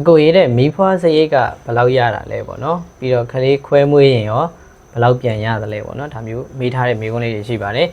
အကိုရေးတဲ့မီးဖွားစရိတ်ကဘယ်လောက်ရတာလဲပေါ့နော်ပြီးတော့ခလေးခွဲမွေးရင်ရောဘယ်လောက်ပြန်ရသလဲပေါ့နော်ဒါမျိုးမေးထားတဲ့မေးခွန်းလေးတွေရှိပါတယ်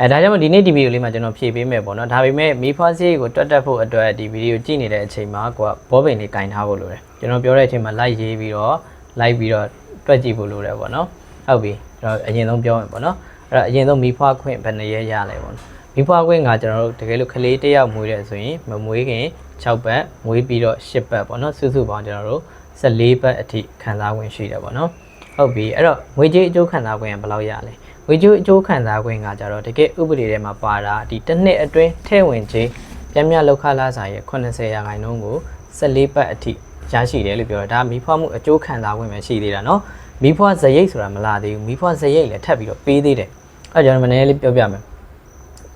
အဲဒါကြောင့်မို့ဒီနေ့ဒီဗီဒီယိုလေးမှာကျွန်တော်ဖြည့်ပေးမယ်ပေါ့နော်ဒါပေမဲ့မီးဖွားစရိတ်ကိုတွတ်တက်ဖို့အတွက်ဒီဗီဒီယိုကြည့်နေတဲ့အချိန်မှာကိုကဘောပင်လေးကင်ထားဖို့လိုတယ်ကျွန်တော်ပြောတဲ့အချိန်မှာ like ရေးပြီးတော့ like ပြီးတော့တွက်ကြည့်ဖို့လိုတယ်ပေါ့နော်ဟုတ်ပြီကျွန်တော်အရင်ဆုံးပြောမယ်ပေါ့နော် အဲ့တော့အရင်ဆုံးမီးဖွားခွင့်ဘယ်နှရဲရလဲပေါ့နော် မိဖွားခွင့်ကကျွန်တော်တို့တကယ်လို့ကလေးတစ်ယောက်မွေးတယ်ဆိုရင်မမွေးခင်6ပတ်မွေးပြီးတော့10ပတ်ပေါ့နော်စုစုပေါင်းကျွန်တော်တို့14ပတ်အထိခံစားခွင့်ရှိတယ်ပေါ့နော်ဟုတ်ပြီအဲ့တော့ငွေကြေးအကျိုးခံစားခွင့်ကဘယ်လောက်ရလဲငွေကြေးအကျိုးခံစားခွင့်ကကြတော့တကယ်ဥပဒေထဲမှာပါတာဒီတစ်နှစ်အတွင်းထဲဝင်ခြင်းပြင်းပြလောက်ခလာစာရဲ့80ရာခိုင်နှုန်းကို14ပတ်အထိရရှိတယ်လို့ပြောတာဒါမိဖွားမှုအကျိုးခံစားခွင့်ပဲရှိသေးတာเนาะ မိဖွားဇရိတ်ဆိုတာမလာသေးဘူးမိဖွားဇရိတ်လည်းထပ်ပြီးတော့ပေးသေးတယ်အဲ့တော့ကျွန်တော်မနည်းလေးပြောပြမယ်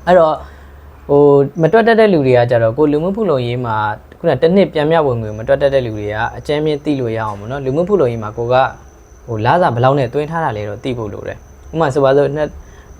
အဲ့တော့ဟိုမတွက်တတ်တဲ့လူတွေကကြတော့ကိုလူမှုဖူလုံရေးမှာခုနတစ်နှစ်ပြန်မြဝင်ငွေမတွက်တတ်တဲ့လူတွေကအကျမ်းမြင့်သိလို့ရအောင်ပေါ့နော်လူမှုဖူလုံရေးမှာကိုကဟိုလာစာဘယ်လောက်နဲ့တွင်းထားတာလဲတော့သိဖို့လိုတယ်ဥပမာဆိုပါစို့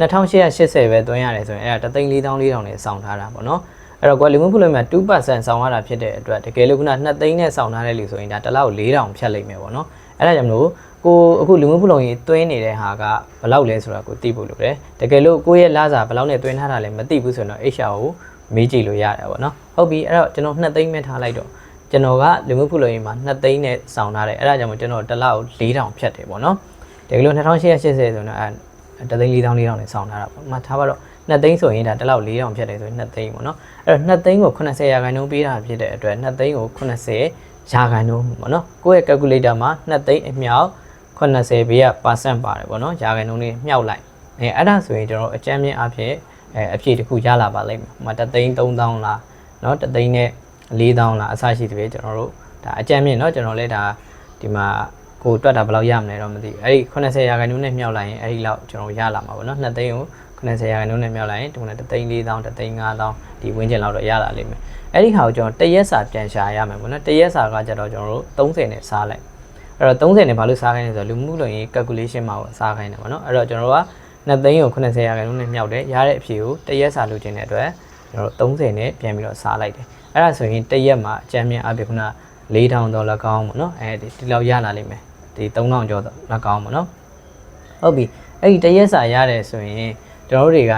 2880ပဲတွင်းရတယ်ဆိုရင်အဲ့ဒါ3,400နဲ့စောင့်ထားတာပေါ့နော်အဲ့တော့ကိုလူမှုဖူလုံရေးမှာ2%စောင့်ရတာဖြစ်တဲ့အတွက်တကယ်လို့ခုန2သိန်းနဲ့စောင့်ထားတဲ့လူဆိုရင်ဒါတစ်လောက်4,000ဖြတ်လိုက်မယ်ပေါ့နော်အဲ့ဒါကြောင့်မလို့ ကိုအခုလူမှုဖူလုံရေးတွင်းနေတဲ့ဟာကဘယ်လောက်လဲဆိုတာကိုသိဖို့လိုတယ်တကယ်လို့ကိုယ့်ရဲ့လာစာဘယ်လောက်နဲ့တွင်းထားတာလဲမသိဘူးဆိုရင်တော့ HR ကိုမေးကြည့်လို့ရတယ်ပေါ့နော်ဟုတ်ပြီအဲ့တော့ကျွန်တော်2သိန်းပဲထားလိုက်တော့ကျွန်တော်ကလူမှုဖူလုံရေးမှာ2သိန်းနဲ့စောင့်ထားတယ်အဲ့ဒါကြောင့်မို့ကျွန်တော်တစ်လောက်4,000ဖြတ်တယ်ပေါ့နော်တကယ်လို့2880ဆိုရင်တော့အဲတသိန်း4,000 4,000နဲ့စောင့်ထားတာပေါ့မှထားပါတော့2သိန်းဆိုရင်ဒါတစ်လောက်4,000ဖြတ်တယ်ဆိုရင်2သိန်းပေါ့နော်အဲ့တော့2သိန်းကို80ရာခိုင်နှုန်းပေးတာဖြစ်တဲ့အတွက်2သိန်းကို80ရာခိုင်နှုန်းပေါ့နော်ကိုယ့်ရဲ့ calculator မှာ2သိန်းအမြောက် 80ဘေးက percent ပါတယ်ပေါ့နော်ရာခိုင်နှုန်းလေးမြှောက်လိုက်အဲအဲ့ဒါဆိုရင်ကျွန်တော်အကြမ်းမြင့်အဖြစ်အဲအဖြစ်တစ်ခုရလာပါလိမ့်မယ်ဟိုမှာ3သိန်း3000လားเนาะ3သိန်းနဲ့4000လားအစရှိတဲ့ကျွန်တော်တို့ဒါအကြမ်းမြင့်เนาะကျွန်တော်လည်းဒါဒီမှာကိုတွက်တာဘယ်လောက်ရမလဲတော့မသိဘူးအဲ့ဒီ80ရာခိုင်နှုန်းနဲ့မြှောက်လိုက်ရင်အဲ့ဒီလောက်ကျွန်တော်ရလာမှာပေါ့နော်2သိန်းကို80ရာခိုင်နှုန်းနဲ့မြှောက်လိုက်ရင်ဒီမှာ3သိန်း4000 3သိန်း5000ဒီဝင်းကျင်လောက်တော့ရလာလိမ့်မယ်အဲ့ဒီဟာကိုကျွန်တော်တရက်စာပြန်ရှာရမယ်ပေါ့နော်တရက်စာကကြတော့ကျွန်တော်တို့30နဲ့စားလိုက် အဲ့တော့30နဲ့ဘာလို့စားခိုင်းလဲဆိုတော့လူမှုလုံရေး calculation မှာကိုစားခိုင်းတယ်ပေါ့နော်အဲ့တော့ကျွန်တော်တို့က2သိန်းကို80ရာခိုင်နှုန်းနဲ့မြောက်တယ်ရတဲ့အဖြေကိုတရက်စာလုပ်ခြင်းတဲ့အတွက်ကျွန်တော်တို့30နဲ့ပြန်ပြီးတော့စားလိုက်တယ်အဲ့ဒါဆိုရင်တရက်မှာအကြမ်းမြင့်အပြင်ခုန4000ဒေါ်လာကောင်းပေါ့နော်အဲဒီဒီလောက်ရလာလိမ့်မယ်ဒီ3000ကျော်လောက်ကောင်းပေါ့နော်ဟုတ်ပြီအဲ့ဒီတရက်စာရတယ်ဆိုရင်ကျွန်တော်တို့တွေက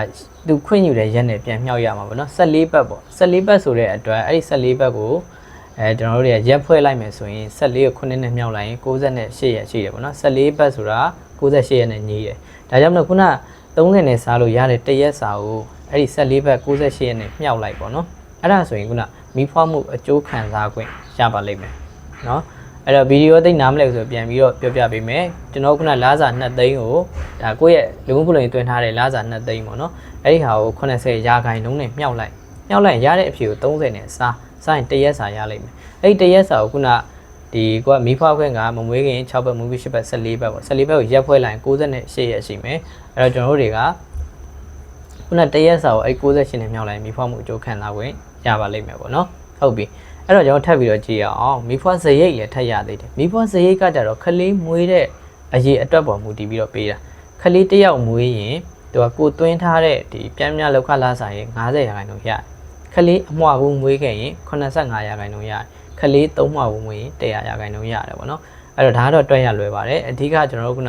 သူခွင့်ယူတဲ့ရက်နဲ့ပြန်မြောက်ရမှာပေါ့နော်14ပတ်ပေါ့14ပတ်ဆိုတဲ့အတွက်အဲ့ဒီ14ပတ်ကို အဲကျွန်တော်တို့တွေကရက်ဖွဲ့လိုက်မယ်ဆိုရင်14ကို9နဲ့မြောက်လိုက်ရင်68ရက်ရှိတယ်ပေါ့နော်14ပတ်ဆိုတာ68ရက်နဲ့ညီးတယ်ဒါကြောင့်မလို့ခုန30နဲ့စားလို့ရတဲ့တရက်စာကိုအဲ့ဒီ14ပတ်68ရက်နဲ့မြောက်လိုက်ပေါ့နော်အဲ့ဒါဆိုရင်ခုနမီးဖွားမှုအကျိုးခံစား권ရပါလိမ့်မယ်နော်အဲ့တော့ဗီဒီယိုသိနားမလဲဆိုပြန်ပြီးတော့ပြောပြပေးမယ်ကျွန်တော်ခုနလာစာ2သိန်းကိုဒါကိုယ့်ရဲ့လူမှုဖူလုံရေးတွင်ထားတဲ့လာစာ2သိန်းပေါ့နော်အဲ့ဒီဟာကို80ရာခိုင်နှုန်းနဲ့မြောက်လိုက်မြောက်လိုက်ရတဲ့အဖြေကို30နဲ့စား စားရင်တရက်စာရလိမ့်မယ်အဲ့ဒီတရက်စာကိုခုနဒီကိုကမီးဖွားခွင့်ကမမွေးခင်6ဘက်မူဗီ10ဘက်14ဘက်ပေါ့14ဘက်ကိုရက်ဖွဲလိုက်ရင်68ရက်ရှိမယ်အဲ့တော့ကျွန်တော်တို့တွေကခုနတရက်စာကိုအဲ့68နဲ့မြောက်လိုက်မီးဖွားမှုအကျိုးခံစား권ရပါလိမ့်မယ်ပေါ့နော်ဟုတ်ပြီအဲ့တော့ကျွန်တော်ထပ်ပြီးတော့ကြည့်ရအောင်မီးဖွားစရိတ်လည်းထပ်ရသေးတယ်မီးဖွားစရိတ်ကကြတော့ခလေးမွေးတဲ့အရေးအတွက်ပေါ်မူတည်ပြီးတော့ပေးတာခလေးတစ်ယောက်မွေးရင်သူကကိုသွင်းထားတဲ့ဒီပြန်မြလောက်ခလာဆိုင်ရင်90ရာခိုင်နှုန်းရတယ် ခလေးအမွှဘူးမွေးခဲ့ရင်85ရာခိုင်နှုန်းရတယ်ခလေးသုံးမွှဘူးမွေးရင်100ရာခိုင်နှုန်းရတယ်ပေါ့နော်အဲ့တော့ဒါကတော့တွက်ရလွယ်ပါတယ်အဓိကကျွန်တော်တို့က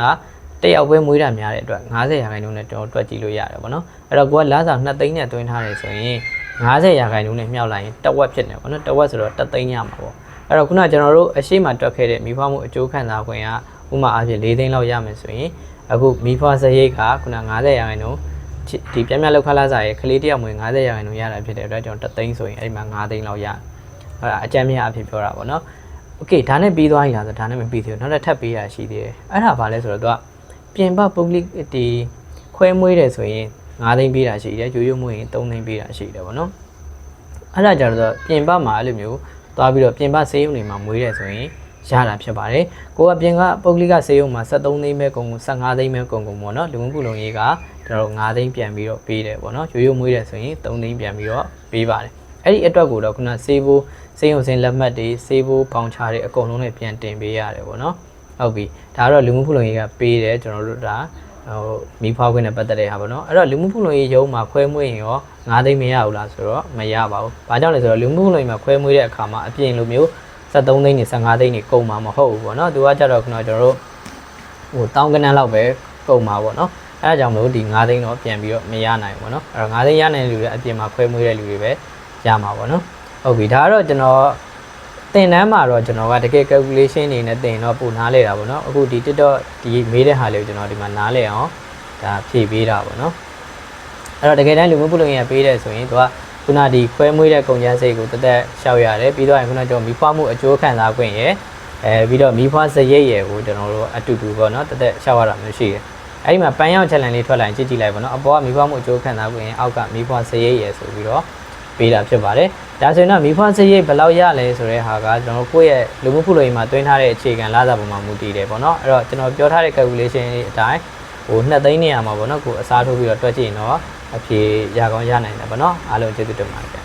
တယောက်ပဲမွေးတာများတဲ့အတွက်90ရာခိုင်နှုန်းနဲ့ကျွန်တော်တွက်ကြည့်လို့ရတယ်ပေါ့နော်အဲ့တော့ကိုကလာဆောင်2သိန်းနဲ့သွင်းထားတယ်ဆိုရင်90ရာခိုင်နှုန်းနဲ့မြောက်လိုက်ရင်တဝက်ဖြစ်နေပေါ့နော်တဝက်ဆိုတော့3သိန်းရမှာပေါ့အဲ့တော့ခုနကျွန်တော်တို့အရှိမတွက်ခဲ့တဲ့မိဖွားမှုအကျိုးခံစား권ကဥမာအဖြစ်4သိန်းလောက်ရမယ်ဆိုရင်အခုမိဖွားစရိတ်ကခုန90ရာခိုင်နှုန်း ဒီပြပြလောက်ခလာစားရဲ့ကလေးတယောက်ဝင်90ရာခိုင်နှုန်းရတာဖြစ်တဲ့အတွက်ကျွန်တော်3သိန်းဆိုရင်အဲ့မှာ9သိန်းလောက်ရတယ်။ဟုတ်လားအကြမ်းမရအဖြစ်ပြောတာပေါ့နော်။ Okay ဒါနဲ့ပြီးသွားပြီလားဆိုဒါနဲ့မပြီးသေးဘူး။နောက်တစ်ထပ်ပေးရရှိသေးတယ်။အဲ့ဒါဘာလဲဆိုတော့သူကပြင်ပ public ဒီခွဲမွေးတယ်ဆိုရင်9သိန်းပေးတာရှိတယ်။ရိုးရိုးမွေးရင်3သိန်းပေးတာရှိတယ်ပေါ့နော်။အဲ့ဒါကြတော့ပြင်ပမှာအဲ့လိုမျိုးသွားပြီးတော့ပြင်ပဆေးရုံတွေမှာမွေးတယ်ဆိုရင်ရတာဖြစ်ပါတယ်။ကိုကပြင်ကပုဂ္ဂလိကစေယုံမှာ73သိန်းပဲကုန်ကုန်15သိန်းပဲကုန်ကုန်ပေါ့နော်။လူမှုကူလုံရေးက ကျွန်တော်တို့9သိန်းပြန်ပြီးတော့ပေးတယ်ပေါ့နော်ရိုးရိုးမွေးတယ်ဆိုရင်3သိန်းပြန်ပြီးတော့ပေးပါတယ်အဲ့ဒီအတွက်ကိုတော့ခုနဆေးဖို့ဆေးရုံစင်လက်မှတ်တွေဆေးဖို့ပေါင်ချာတွေအကုန်လုံးနဲ့ပြန်တင်ပေးရတယ်ပေါ့နော်ဟုတ်ပြီဒါကတော့လူမှုဖူလုံရေးကပေးတယ်ကျွန်တော်တို့ဒါဟိုမိဖွားခွင့်နဲ့ပတ်သက်တဲ့ဟာပေါ့နော်အဲ့တော့လူမှုဖူလုံရေးရုံးမှာခွဲမွေးရင်ရော9သိန်းမရဘူးလားဆိုတော့မရပါဘူး။ဘာကြောင့်လဲဆိုတော့လူမှုဖူလုံရေးမှာခွဲမွေးတဲ့အခါမှာအပြင်လိုမျိုးစ73သိန်းနေ15သိန်းနေကုန်မှာမဟုတ်ဘူးပေါ့နော်သူကကြတော့ခုနကကျွန်တော်တို့ဟိုတောင်းကနန်းလောက်ပဲကုန်မှာပေါ့နော် အဲဒါကြောင့်မလို့ဒီ9သိန်းတော့ပြန်ပြီးတော့မရနိုင်ဘူးပေါ့နော်အဲ့တော့9သိန်းရနိုင်တဲ့လူတွေအပြင်မှာခွဲမွေးတဲ့လူတွေပဲရမှာပေါ့နော်ဟုတ်ပြီဒါကတော့ကျွန်တော်တင်တန်းမှာတော့ကျွန်တော်ကတကယ် calculation နေနဲ့တင်တော့ပို့နားလဲတာပေါ့နော်အခုဒီ TikTok ဒီမေးတဲ့ဟာလေးကိုကျွန်တော်ဒီမှာနားလဲအောင်ဒါဖြည့်ပေးတာပေါ့နော်အဲ့တော့တကယ်တမ်းလူမှုပုလုံရပေးတယ်ဆိုရင်သူကခုနဒီခွဲမွေးတဲ့ကုန်ကျန်းစိတ်ကိုတက်တက်ရှောက်ရတယ်ပြီးတော့ရင်ခုနကျွန်တော်မိဖွားမှုအကျိုးခံစား권ရယ်အဲပြီးတော့မိဖွားစရိတ်ရယ်ကိုကျွန်တော်တို့အတူတူပေါ့နော်တက်တက်ရှောက်ရတာမျိုးရှိတယ် အဲ့ဒီမှာပန်းရောက် challenge လေးထွက်လာရင်ကြည့်ကြည့်လိုက်ပေါ့နော်အပေါ်ကမိဖွားမှုအကျိုးခံစား권ရယ်အောက်ကမိဖွားစရိတ်ရယ်ဆိုပြီးတော့ပေးတာဖြစ်ပါတယ်ဒါဆိုရင်တော့မိဖွားစရိတ်ဘယ်လောက်ရလဲဆိုတဲ့ဟာကကျွန်တော်ကိုယ့်ရဲ့လူမှုပုလုံမှာတွင်းထားတဲ့အခြေခံလစာပုံမှာမူတည်တယ်ပေါ့နော်အဲ့တော့ကျွန်တော်ပြောထားတဲ့ calculation လေးအတိုင်းဟို2သိန်းနေရာမှာပေါ့နော်ကိုအစားထိုးပြီးတော့တွက်ကြည့်ရင်တော့အဖြေရကောင်းရနိုင်တယ်ပေါ့နော်အားလုံးကျေးဇူးတင်ပါတယ်